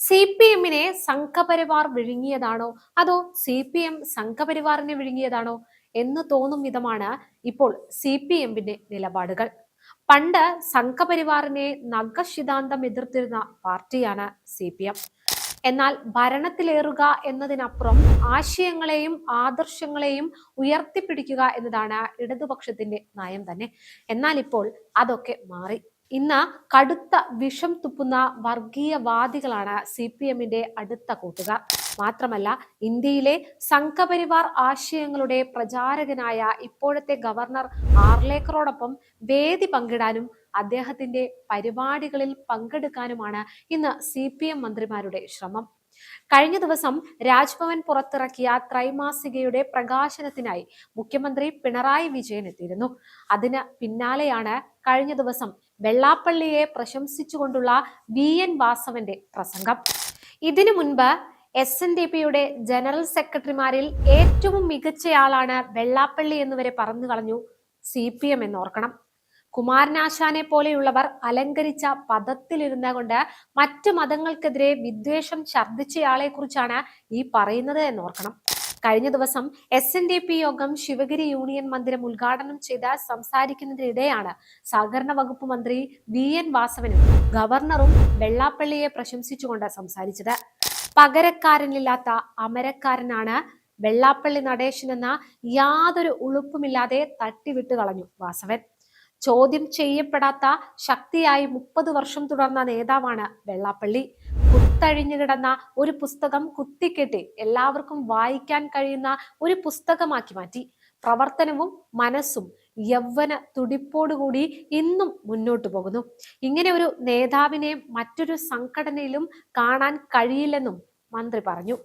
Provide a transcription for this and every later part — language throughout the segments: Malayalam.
സി പി എമ്മിനെ സംഘപരിവാർ വിഴുങ്ങിയതാണോ? അതോ സി പി എം സംഘപരിവാറിനെ വിഴുങ്ങിയതാണോ എന്ന് തോന്നും വിധമാണ് ഇപ്പോൾ സി പി എമ്മിന്റെ നിലപാടുകൾ. പണ്ട് സംഘപരിവാറിനെ നഖശിതാന്തം എതിർത്തിരുന്ന പാർട്ടിയാണ് സി പി എം. എന്നാൽ ഭരണത്തിലേറുക എന്നതിനപ്പുറം ആശയങ്ങളെയും ആദർശങ്ങളെയും ഉയർത്തിപ്പിടിക്കുക എന്നതാണ് ഇടതുപക്ഷത്തിന്റെ നയം തന്നെ. എന്നാൽ ഇപ്പോൾ അതൊക്കെ മാറി. ഇന്ന് കടുത്ത വിഷം തുപ്പുന്ന വർഗീയവാദികളാണ് സി പി എമ്മിന്റെ അടുത്ത കൂട്ടുകാർ. മാത്രമല്ല ഇന്ത്യയിലെ സംഘപരിവാർ ആശയങ്ങളുടെ പ്രചാരകനായ ഇപ്പോഴത്തെ ഗവർണർ ആർലേക്കറോടൊപ്പം വേദി പങ്കിടാനും അദ്ദേഹത്തിന്റെ പരിപാടികളിൽ പങ്കെടുക്കാനുമാണ് ഇന്ന് സി പി എം മന്ത്രിമാരുടെ ശ്രമം. കഴിഞ്ഞ ദിവസം രാജ്ഭവൻ പുറത്തിറക്കിയ ത്രൈമാസികയുടെ പ്രകാശനത്തിനായി മുഖ്യമന്ത്രി പിണറായി വിജയൻ എത്തിയിരുന്നു. അതിന് പിന്നാലെയാണ് കഴിഞ്ഞ ദിവസം വെള്ളാപ്പള്ളിയെ പ്രശംസിച്ചുകൊണ്ടുള്ള വി. എൻ. വാസവന്റെ പ്രസംഗം. ഇതിനു മുൻപ് എസ്. എൻ. ഡി. പിയുടെ ജനറൽ സെക്രട്ടറിമാരിൽ ഏറ്റവും മികച്ചയാളാണ് വെള്ളാപ്പള്ളി എന്നുവരെ പറഞ്ഞു കളഞ്ഞു സി. പി. എം. എന്നോർക്കണം കുമാരനാശാനെ പോലെയുള്ളവർ അലങ്കരിച്ച പദത്തിലിരുന്ന കൊണ്ട് മറ്റു മതങ്ങൾക്കെതിരെ വിദ്വേഷം ഛർദ്ദിച്ചയാളെ കുറിച്ചാണ് ഈ പറയുന്നത് എന്നോർക്കണം കഴിഞ്ഞ ദിവസം എസ് എൻ ഡി പി യോഗം ശിവഗിരി യൂണിയൻ മന്ദിരം ഉദ്ഘാടനം ചെയ്ത് സംസാരിക്കുന്നതിനിടെയാണ് സഹകരണ വകുപ്പ് മന്ത്രി വി എൻ വാസവനും ഗവർണറും വെള്ളാപ്പള്ളിയെ പ്രശംസിച്ചുകൊണ്ട് സംസാരിച്ചത്. പകരക്കാരനില്ലാത്ത അമരക്കാരനാണ് വെള്ളാപ്പള്ളി നടേശൻ എന്ന യാതൊരു ഉളുപ്പുമില്ലാതെ തട്ടിവിട്ട് കളഞ്ഞു വാസവൻ. ചോദ്യം ചെയ്യപ്പെടാത്ത ശക്തിയായി മുപ്പത് വർഷം തുടർന്ന നേതാവാണ് വെള്ളാപ്പള്ളി. കുത്തഴിഞ്ഞു കിടന്ന ഒരു പുസ്തകം കുത്തിക്കെട്ടി എല്ലാവർക്കും വായിക്കാൻ കഴിയുന്ന ഒരു പുസ്തകമാക്കി മാറ്റി. പ്രവർത്തനവും മനസ്സും യൗവന തുടിപ്പോടുകൂടി ഇന്നും മുന്നോട്ടു പോകുന്നു. ഇങ്ങനെ ഒരു നേതാവിനെ മറ്റൊരു സംഘടനയിലും കാണാൻ കഴിയില്ലെന്നും മന്ത്രി പറഞ്ഞു.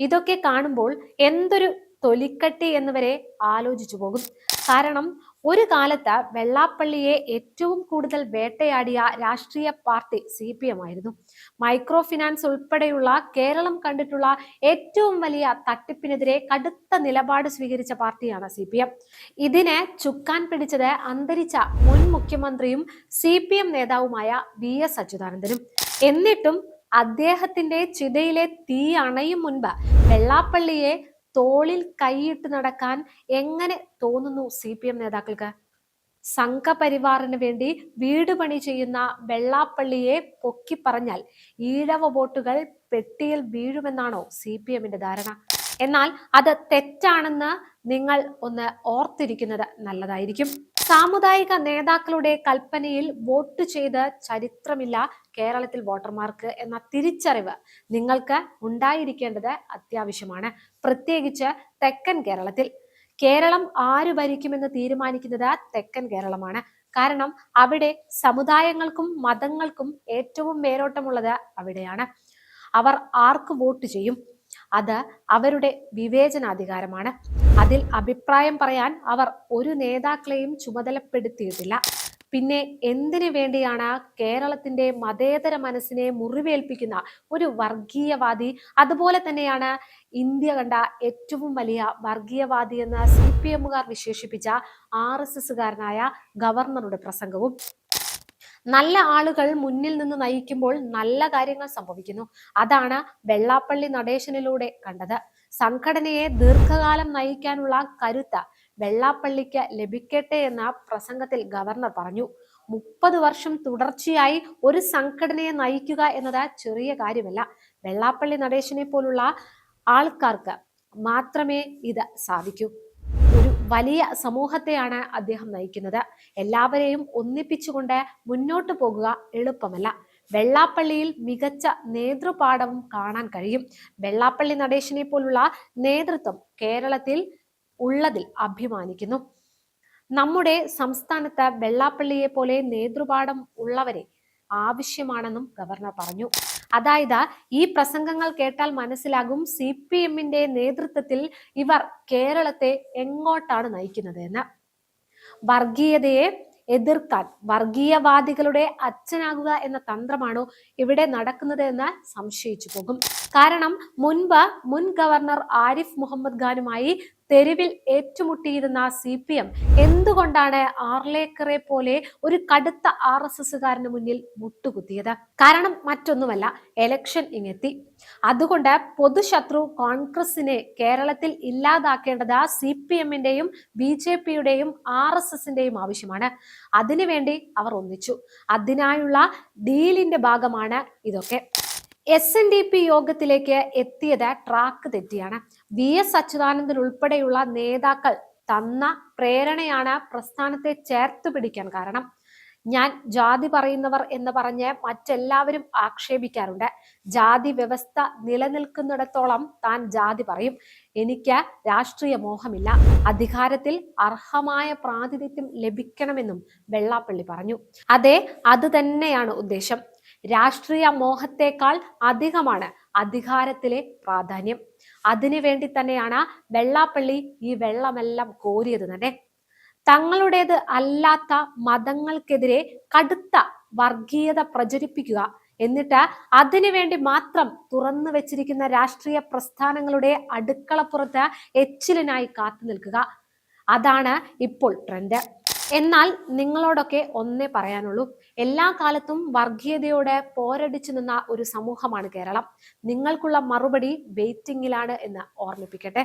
ഇതൊക്കെ കാണുമ്പോൾ എന്തൊരു തൊലിക്കട്ടി എന്നിവരെ ആലോചിച്ചു പോകും. കാരണം ഒരു കാലത്ത് വെള്ളാപ്പള്ളിയെ ഏറ്റവും കൂടുതൽ വേട്ടയാടിയ രാഷ്ട്രീയ പാർട്ടി സി പി എം ആയിരുന്നു. മൈക്രോ ഫിനാൻസ് ഉൾപ്പെടെയുള്ള കേരളം കണ്ടിട്ടുള്ള ഏറ്റവും വലിയ തട്ടിപ്പിനെതിരെ കടുത്ത നിലപാട് സ്വീകരിച്ച പാർട്ടിയാണ് സി പി എം ഇതിനെ ചുക്കാൻ പിടിച്ചത് അന്തരിച്ച മുൻ മുഖ്യമന്ത്രിയും സി പി എം നേതാവുമായ വി എസ് അച്യുതാനന്ദനും. എന്നിട്ടും അദ്ദേഹത്തിന്റെ ചിതയിലെ തീ അണയും മുൻപ് വെള്ളാപ്പള്ളിയെ തോളിൽ കൈയിട്ട് നടക്കാൻ എങ്ങനെ തോന്നുന്നു സി പി എം നേതാക്കൾക്ക്? സംഘപരിവാറിന് വേണ്ടി വീട് പണി ചെയ്യുന്ന വെള്ളാപ്പള്ളിയെ പൊക്കി പറഞ്ഞാൽ ഈഴവ വോട്ടുകൾ പെട്ടിയിൽ വീഴുമെന്നാണോ സി പി എമ്മിന്റെ ധാരണ? എന്നാൽ അത് തെറ്റാണെന്ന് നിങ്ങൾ ഒന്ന് ഓർത്തിരിക്കുന്നത് നല്ലതായിരിക്കും. സാമുദായിക നേതാക്കളുടെ കൽപ്പനയിൽ വോട്ട് ചെയ്ത് ചരിത്രമില്ല കേരളത്തിൽ വോട്ടർമാർക്ക് എന്ന തിരിച്ചറിവ് നിങ്ങൾക്ക് ഉണ്ടായിരിക്കേണ്ടത് അത്യാവശ്യമാണ്. പ്രത്യേകിച്ച് തെക്കൻ കേരളത്തിൽ. കേരളം ആര് ഭരിക്കുമെന്ന് തീരുമാനിക്കുന്നത് തെക്കൻ കേരളമാണ്. കാരണം അവിടെ സമുദായങ്ങൾക്കും മതങ്ങൾക്കും ഏറ്റവും മേലോട്ടമുള്ളത് അവിടെയാണ്. അവർ ആർക്ക് വോട്ട് ചെയ്യും? അത് അവരുടെ വിവേചനാധികാരമാണ്. അതിൽ അഭിപ്രായം പറയാൻ അവർ ഒരു നേതാക്കളെയും ചുമതലപ്പെടുത്തിയിട്ടില്ല. പിന്നെ എന്തിനു വേണ്ടിയാണ് കേരളത്തിന്റെ മതേതര മനസ്സിനെ മുറിവേൽപ്പിക്കുന്ന ഒരു വർഗീയവാദി? അതുപോലെ തന്നെയാണ് ഇന്ത്യ കണ്ട ഏറ്റവും വലിയ വർഗീയവാദി എന്ന് സി പി എമ്മുകാർ വിശേഷിപ്പിച്ച ആർ എസ് എസുകാരനായ ഗവർണറുടെ പ്രസംഗവും. നല്ല ആളുകൾ മുന്നിൽ നിന്ന് നയിക്കുമ്പോൾ നല്ല കാര്യങ്ങൾ സംഭവിക്കുന്നു. അതാണ് വെള്ളാപ്പള്ളി നടേശനിലൂടെ കണ്ടത്. സംഘടനയെ ദീർഘകാലം നയിക്കാനുള്ള കരുത്ത് വെള്ളാപ്പള്ളിക്ക് ലഭിക്കട്ടെ എന്ന പ്രസംഗത്തിൽ ഗവർണർ പറഞ്ഞു. മുപ്പത് വർഷം തുടർച്ചയായി ഒരു സംഘടനയെ നയിക്കുക എന്നത് ചെറിയ കാര്യമല്ല. വെള്ളാപ്പള്ളി നടേശനെ പോലുള്ള ആൾക്കാർക്ക് മാത്രമേ ഇത് സാധിക്കൂ. ഒരു വലിയ സമൂഹത്തെയാണ് അദ്ദേഹം നയിക്കുന്നത്. എല്ലാവരെയും ഒന്നിപ്പിച്ചുകൊണ്ട് മുന്നോട്ട് പോകുക എളുപ്പമല്ല. വെള്ളാപ്പള്ളിയിൽ മികച്ച നേതൃപാഠവും കാണാൻ കഴിയും. വെള്ളാപ്പള്ളി നടേശനെ പോലുള്ള നേതൃത്വം കേരളത്തിൽ ഉള്ളതിൽ അഭിമാനിക്കുന്നു. നമ്മുടെ സംസ്ഥാനത്ത് വെള്ളാപ്പള്ളിയെ പോലെ നേതൃപാഠം ഉള്ളവരെ ആവശ്യമാണെന്നും ഗവർണർ പറഞ്ഞു. അതായത് ഈ പ്രസംഗങ്ങൾ കേട്ടാൽ മനസ്സിലാകും സി പി എമ്മിന്റെ നേതൃത്വത്തിൽ ഇവർ കേരളത്തെ എങ്ങോട്ടാണ് നയിക്കുന്നത് എന്ന്. വർഗീയതയെ എതിർക്കാൻ വർഗീയവാദികളുടെ അച്ഛനാകുക എന്ന തന്ത്രമാണോ ഇവിടെ നടക്കുന്നത് എന്ന് സംശയിച്ചു പോകും. കാരണം മുൻപ് മുൻ ഗവർണർ ആരിഫ് മുഹമ്മദ് ഖാനുമായി തെരുവിൽ ഏറ്റുമുട്ടിയിരുന്ന സി പി എം എന്തുകൊണ്ടാണ് ആർലേക്കറെ പോലെ ഒരു കടുത്ത ആർ എസ് എസ്സുകാരന് മുന്നിൽ മുട്ടുകുത്തിയത്? കാരണം മറ്റൊന്നുമല്ല എലക്ഷൻ ഇങ്ങെത്തി. അതുകൊണ്ട് പൊതുശത്രു കോൺഗ്രസിനെ കേരളത്തിൽ ഇല്ലാതാക്കേണ്ടത് സി പി എമ്മിന്റെയും ബി ജെ പിയുടെയും ആർ എസ് എസിന്റെയും ആവശ്യമാണ്. അതിനുവേണ്ടി അവർ ഒന്നിച്ചു. അതിനായുള്ള ഡീലിന്റെ ഭാഗമാണ് ഇതൊക്കെ. എസ് എൻ ഡി പി യോഗത്തിലേക്ക് എത്തിയത് ട്രാക്ക് തെറ്റിയാണ്. വി എസ് അച്യുതാനന്ദൻ ഉൾപ്പെടെയുള്ള നേതാക്കൾ തന്ന പ്രേരണയാണ് പ്രസ്ഥാനത്തെ ചേർത്ത് പിടിക്കാൻ കാരണം. ഞാൻ ജാതി പറയുന്നവർ എന്ന് പറഞ്ഞ് മറ്റെല്ലാവരും ആക്ഷേപിക്കാറുണ്ട്. ജാതി വ്യവസ്ഥ നിലനിൽക്കുന്നിടത്തോളം താൻ ജാതി പറയും. എനിക്ക് രാഷ്ട്രീയ മോഹമില്ല. അധികാരത്തിൽ അർഹമായ പ്രാതിനിധ്യം ലഭിക്കണമെന്നും വെള്ളാപ്പള്ളി പറഞ്ഞു. അതെ അത് തന്നെയാണ് ഉദ്ദേശം. രാഷ്ട്രീയ മോഹത്തേക്കാൾ അധികമാണ് അധികാരത്തിലെ പ്രാധാന്യം. അതിനു വേണ്ടി തന്നെയാണ് വെള്ളാപ്പള്ളി ഈ വെള്ളമെല്ലാം കോരിയത് തന്നെ. തങ്ങളുടേത് അല്ലാത്ത മതങ്ങൾക്കെതിരെ കടുത്ത വർഗീയത പ്രചരിപ്പിക്കുക എന്നിട്ട് അതിനുവേണ്ടി മാത്രം തുറന്നു വെച്ചിരിക്കുന്ന രാഷ്ട്രീയ പ്രസ്ഥാനങ്ങളുടെ അടുക്കളപ്പുറത്ത് എച്ചിലിനായി കാത്തു നിൽക്കുക. അതാണ് ഇപ്പോൾ ട്രെൻഡ്. എന്നാൽ നിങ്ങളോടൊക്കെ ഒന്നേ പറയാനുള്ളൂ. എല്ലാ കാലത്തും വർഗീയതയോടെ പോരടിച്ചു നിന്ന ഒരു സമൂഹമാണ് കേരളം. നിങ്ങൾക്കുള്ള മറുപടി വെയിറ്റിംഗിലാണ് എന്ന് ഓർമ്മിപ്പിക്കട്ടെ.